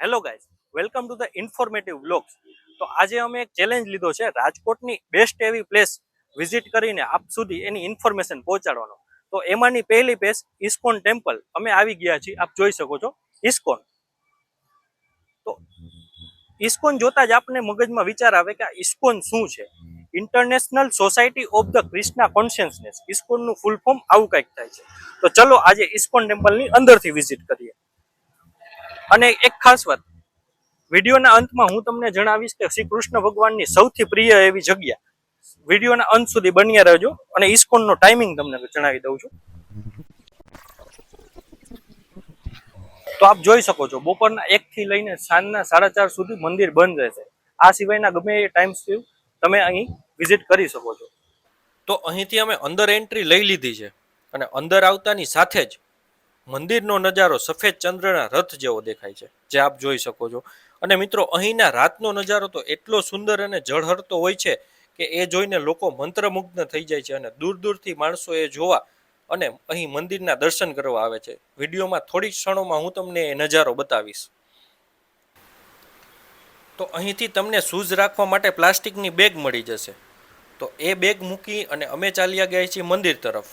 Hello guys welcome to the informative blogs તો આજે અમે એક ચેલેન્જ લીધો છે, રાજકોટની બેસ્ટ એવી પ્લેસ વિઝિટ કરીને આપ સુધી એની ઇન્ફોર્મેશન પહોંચાડવાનો. તો એમાંની પહેલી પ્લેસ ઇસ્કોન ટેમ્પલ અમે આવી ગયા છીએ, આપ જોઈ શકો છો, ઇસ્કોન. તો ઇસ્કોન જોતા જ આપને મગજમાં વિચાર આવે કે આ ઇસ્કોન શું છે? International Society of the Krishna Consciousness ઇસ્કોનનું full form આવું કંઈક થાય છે. તો ચલો આજે ઇસ્કોન ટેમ્પલની અંદરથી વિઝિટ કરીએ. અને એક ખાસ વાત, વિડીયોના અંતમાં હું તમને જણાવીશ કે શ્રી કૃષ્ણ ભગવાનની સૌથી પ્રિય એવી જગ્યા, વિડીયોના અંત સુધી બન્યા રહેજો અને ઇસ્કોનનો ટાઈમિંગ તમને જણાવી દઉં છું. તો આપ જોઈ શકો છો, બપોરના એક થી લઈને સાંજના સાડા ચાર સુધી મંદિર બંધ રહેશે. આ સિવાયના ગમે એ ટાઈમ સુધી તમે અહીં વિઝિટ કરી શકો છો. તો અહીંથી અમે અંદર એન્ટ્રી લઈ લીધી છે અને અંદર આવતાની સાથે જ મંદિરનો નજારો સફેદ ચંદ્રના રથ જેવો દેખાય છે, જે આપ જોઈ શકો છો. અને મિત્રો, અહીંના રાતનો નજારો તો એટલો સુંદર અને જળહરતો હોય છે કે એ જોઈને લોકો મંત્રમુગ્ધ થઈ જાય છે અને દૂર દૂરથી માણસો એ જોવા અને અહીં મંદિરના દર્શન કરવા આવે છે. વિડીયોમાં થોડી ક્ષણોમાં હું તમને એ નજારો બતાવીશ. તો અહીંથી તમને શૂઝ રાખવા માટે પ્લાસ્ટિકની બેગ મળી જશે. તો એ બેગ મૂકી અને અમે ચાલ્યા ગયા છીએ મંદિર તરફ.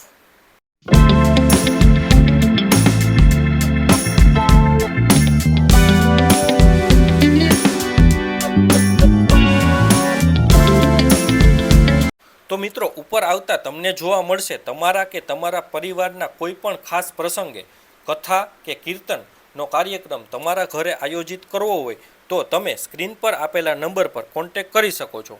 તો મિત્રો, ઉપર આવતા તમને જોવા મળશે તમારા કે તમારા પરિવારના કોઈ પણ ખાસ પ્રસંગે કથા કે કીર્તનનો કાર્યક્રમ તમારા ઘરે આયોજિત કરવો હોય તો તમે સ્ક્રીન પર આપેલા નંબર પર કોન્ટેક કરી શકો છો.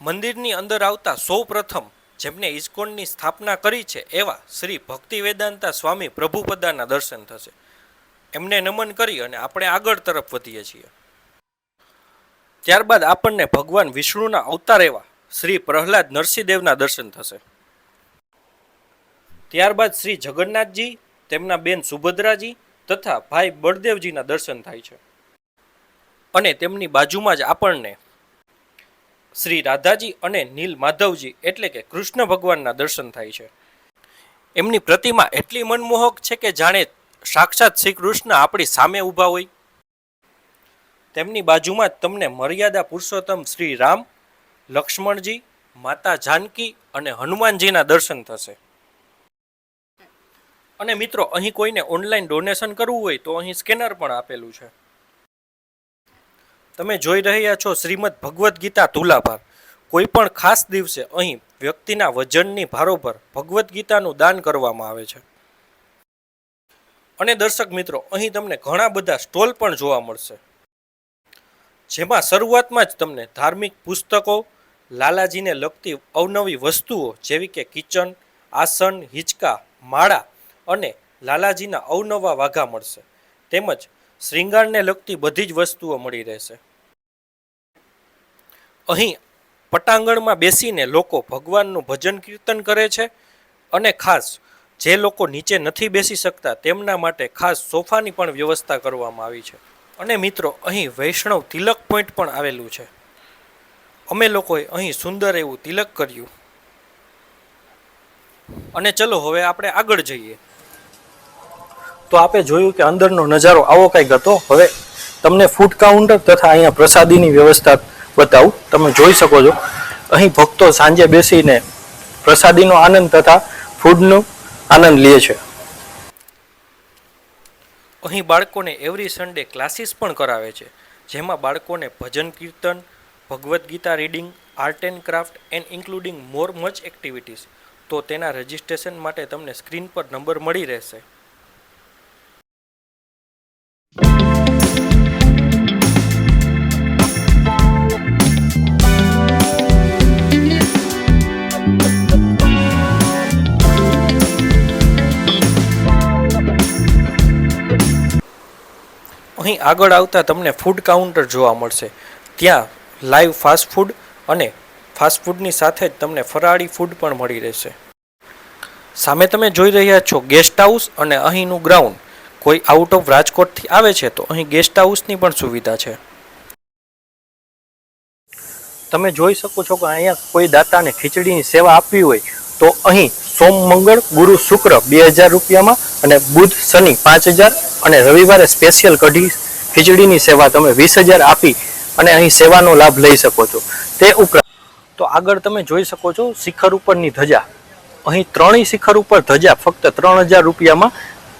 મંદિરની અંદર આવતા સૌ પ્રથમ જેમને ઇસ્કોનની સ્થાપના કરી છે એવા શ્રી ભક્તિ વેદાંતા સ્વામી પ્રભુપદાના દર્શન થશે. એમને નમન કરી અને આપણે આગળ તરફ વધીએ છીએ. ત્યારબાદ આપણને ભગવાન વિષ્ણુના અવતાર એવા શ્રી પ્રહલાદ નરસિંહદેવના દર્શન થશે. ત્યારબાદ શ્રી જગન્નાથજી, તેમના બેન સુભદ્રાજી તથા ભાઈ બળદેવજીના દર્શન થાય છે. અને તેમની બાજુમાં જ આપણને શ્રી રાધાજી અને નીલ માધવજી એટલે કે કૃષ્ણ ભગવાનના દર્શન થાય છે. એમની પ્રતિમા એટલી મનમોહક છે કે જાણે સાક્ષાત શ્રી કૃષ્ણ આપણી સામે ઊભા હોય. તેમની બાજુમાં તમને મર્યાદા પુરુષોત્તમ શ્રી રામ લક્ષ્મણજી, માતા જાનકી અને હનુમાનજીના દર્શન થશે. અને મિત્રો, અહીં કોઈને ઓનલાઈન ડોનેશન કરવું હોય તો અહીં સ્કેનર પણ આપેલું છે. તમે જોઈ રહ્યા છો શ્રીમદ ભગવદ્ ગીતા તુલાભાર કોઈ પણ ખાસ દિવસે અહીં વ્યક્તિના વજનની ભારોભર ભગવદ્ ગીતાનું દાન કરવામાં આવે છે. અને દર્શક મિત્રો, અહીં તમને ઘણા બધા સ્ટોલ પણ જોવા મળશે. જેમાં શરૂઆતમાં જ તમને ધાર્મિક પુસ્તકો લાલાજીને લગતી અવનવી વસ્તુઓ જેવી કે કિચન, આસન, હિંચકા, માળા અને લાલાજીના અવનવા વાઘા મળશે. તેમજ શ્રૃંગારને લગતી બધી જ વસ્તુઓ મળી રહેશે. અહીં પટાંગણમાં બેસીને લોકો ભગવાનનું ભજન કીર્તન કરે છે અને ખાસ જે લોકો નીચે નથી બેસી શકતા તેમના માટે ખાસ સોફાની પણ વ્યવસ્થા કરવામાં આવી છે. અને મિત્રો, અહીં વૈષ્ણવ તિલક પોઈન્ટ પણ આવેલું છે. અમે લોકોએ અહીં સુંદર એવું તિલક કર્યું. અને ચલો હવે આપણે આગળ જઈએ. તો આપે જોયું કે અંદરનો નજારો આવો કંઈક હતો. હવે તમને ફૂડ કાઉન્ટર તથા અહીંયા પ્રસાદીની વ્યવસ્થા બતાવું. તમે જોઈ શકો છો. અહીં ભક્તો સાંજે બેસીને પ્રસાદીનો આનંદ તથા ફૂડનો આનંદ લે છે. અહીં બાળકોને એવરી સન્ડે ક્લાસીસ પણ કરાવે છે. જેમાં બાળકોને ભજન કીર્તન Bhagavad Gita reading, art and craft, and including more much activities. તો તેના રજિસ્ટ્રેશન માટે તમને સ્ક્રીન પર નંબર મળી રહેશે. અહીં આગળ આવતા તમને ફૂડ કાઉન્ટર જોવા મળશે. ત્યાં લાઈવ ફાસ્ટ ફૂડ અને ફાસ્ટ ફૂડની સાથે જ તમને ફરાળી ફૂડ પણ મળી રહેશે. સામે તમે જોઈ રહ્યા છો ગેસ્ટ હાઉસ અને અહીંનું ગ્રાઉન્ડ. કોઈ આઉટ ઓફ રાજકોટથી આવે છે તો અહીં ગેસ્ટ હાઉસની પણ સુવિધા છે. તમે જોઈ શકો છો કે અહીંયા કોઈ દાતાને ખીચડીની સેવા આપવી હોય તો અહીં સોમ મંગળ, ગુરુ શુક્ર બે હજાર રૂપિયામાં અને બુધ, શનિ પાંચ હજાર અને રવિવારે સ્પેશિયલ કઢી ખીચડીની સેવા તમે વીસ હજાર આપી અને અહીં સેવાનો લાભ લઈ શકો છો. તે ઉપરાંત તો આગળ તમે જોઈ શકો છો શિખર ઉપરની ધજા. અહીં ત્રણેય શિખર ઉપર ધજા ફક્ત ત્રણ હજાર રૂપિયામાં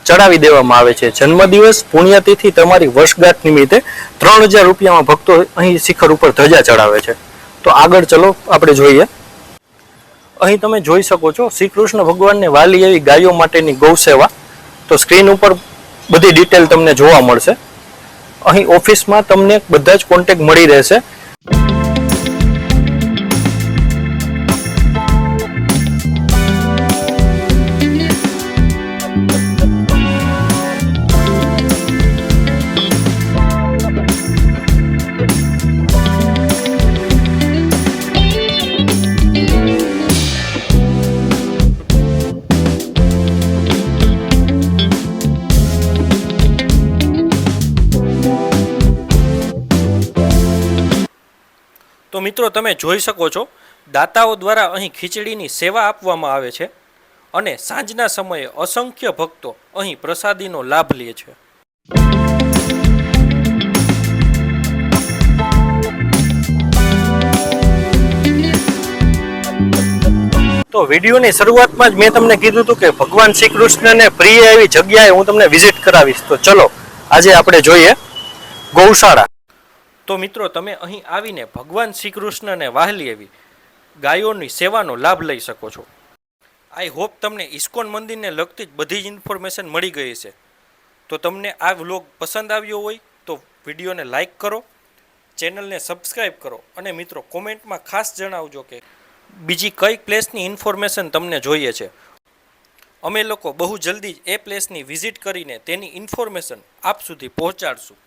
ચડાવી દેવામાં આવે છે. જન્મદિવસ, પુણ્યતિથિ, તમારી વર્ષગાંઠ નિમિત્તે ત્રણ હજાર રૂપિયામાં ભક્તો અહીં શિખર ઉપર ધજા ચડાવે છે. તો આગળ ચલો, આપણે જોઈએ. અહીં તમે જોઈ શકો છો શ્રી કૃષ્ણ ભગવાનને વાલી એવી ગાયો માટેની ગૌ સેવા તો સ્ક્રીન ઉપર બધી ડિટેલ તમને જોવા મળશે. અહીં ઓફિસમાં તમને બધા જ કોન્ટેક મળી રહેશે. તો મિત્રો તમે જોઈ શકો છો, દાતાઓ દ્વારા અહીં ખીચડીની સેવા આપવામાં આવે છે અને સાંજના સમયે અસંખ્ય ભક્તો અહીં પ્રસાદીનો લાભ લે છે. તો વિડીયોની શરૂઆતમાં જ મેં તમને કીધું હતું કે ભગવાન શ્રી કૃષ્ણને પ્રિય એવી જગ્યાએ હું તમને વિઝિટ કરાવીશ. તો ચલો, આજે આપણે જોઈએ ગૌશાળા. તો મિત્રો, તમે અહીં આવીને ભગવાન શ્રી કૃષ્ણને વાહલી એવી ગાયોની સેવાનો લાભ લઈ શકો છો. આઈ હોપ તમને ઇસ્કોન મંદિરને લગતી જ બધી જ ઇન્ફોર્મેશન મળી ગઈ છે તો તમને આ વ્લોગ પસંદ આવ્યો હોય તો વિડીયોને લાઇક કરો, ચેનલને સબસ્ક્રાઈબ કરો અને મિત્રો, કોમેન્ટમાં ખાસ જણાવજો કે બીજી કઈ પ્લેસની ઇન્ફોર્મેશન તમને જોઈએ છે. અમે લોકો બહુ જલ્દી જ એ પ્લેસની વિઝિટ કરીને તેની ઇન્ફોર્મેશન આપ સુધી પહોંચાડશું.